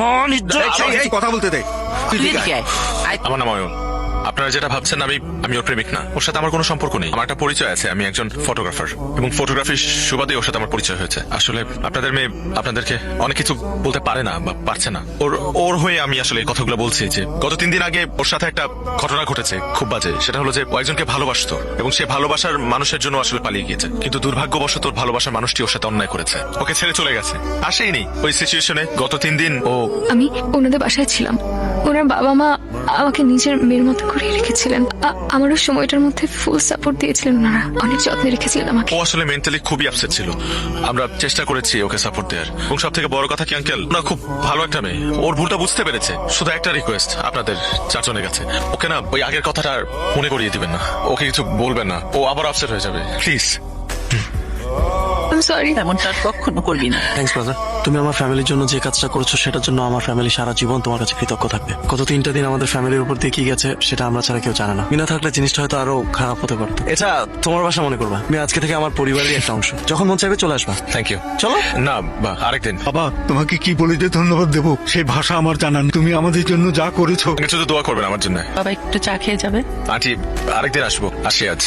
মান ইজ্জত কথা বলতে দে। আমার নাম অয়ন। আপনারা যেটা ভাবছেন, আমি আমি ওর প্রেমিক না। ওর সাথে আমার কোনো সম্পর্ক নেই। আমার একটা পরিচয় আছে, আমি একজন ফটোগ্রাফার। এবং ফটোগ্রাফির সুবাদে ওর সাথে আমার পরিচয় হয়েছে। আসলে আপনাদের মেয়ে আপনাদেরকে অনেক কিছু বলতে পারে না বা পারছে না। ওর ওর হয়ে আমি আসলে এই কথাগুলো বলছি যে, গত তিন দিন আগে ওর সাথে একটা ঘটনা ঘটেছে খুব বাজে। সেটা হলো যে, ও একজনকে ভালোবাসতো। এবং সে ভালোবাসার মানুষের জন্য আসলে পালিয়ে গিয়েছে। কিন্তু দুর্ভাগ্যবশত ওর ভালোবাসার মানুষটি ওর সাথে অন্যায় করেছে। ওকে ছেড়ে চলে গেছে। আসেইনি ওই সিচুয়েশনে গত তিন দিন ও আমি ওনাদের বাসায় ছিলাম। ওনার বাবা মা আমাকে নিজের মেয়ের মতো করে রেখেছিলেন। আমারও সময়টার মধ্যে ফুল সাপোর্ট দিয়েছিলেন ওনারা। অনেক যত্নে রেখেছিলেন আমাকে। ও আসলে মেন্টালি খুবই আপসেট ছিল। আমরা চেষ্টা করেছি ওকে সাপোর্ট দেওয়ার। এবং সব থেকে বড় কথা কি আঙ্কেল না খুব ভালো একটা মেয়ে। ওর ভুলটা বুঝতে পেরেছে। শুধু একটা রিকোয়েস্ট আপনাদের চারজনের কাছে। ওকে না, ওই আগের কথাটা মনে করিয়ে দিবেন না। ওকে কিছু বলবেন না। ও আবার আপসেট হয়ে যাবে। প্লিজ আমি সরি এমনটা আর কখনো করবি না। থ্যাংকস ব্রাদার তুমি আমার ফ্যামিলির জন্য যে কাজটা করেছ সেটার জন্য আমার ফ্যামিলি সারা জীবন তোমার কাছে কৃতজ্ঞ থাকবে। গত তিনটা দিন আমাদের ফ্যামিলির উপর দিয়ে কি গেছে সেটা আমরা ছাড়া কেউ জানে না। বিনা থাকলে জিনিসটা হয়তো আরও খারাপ হতে পারতো। এটা তোমার বাসা মনে করবা। আমি আজকে থেকে আমার পরিবারের একটা অংশ। যখন মন চাইবে চলে আসবা। থ্যাংক ইউ চলো। না বা আরেকদিন বাবা তোমাকে কি বলে যে ধন্যবাদ দেবো? সেই ভাষা আমার জানা নেই। তুমি আমাদের জন্য যা করেছ। শুধু দোয়া করবেন আমার জন্য। বাবা একটু চা খেয়ে যাবে? আন্টি আরেকদিন আসব। আসি আজ।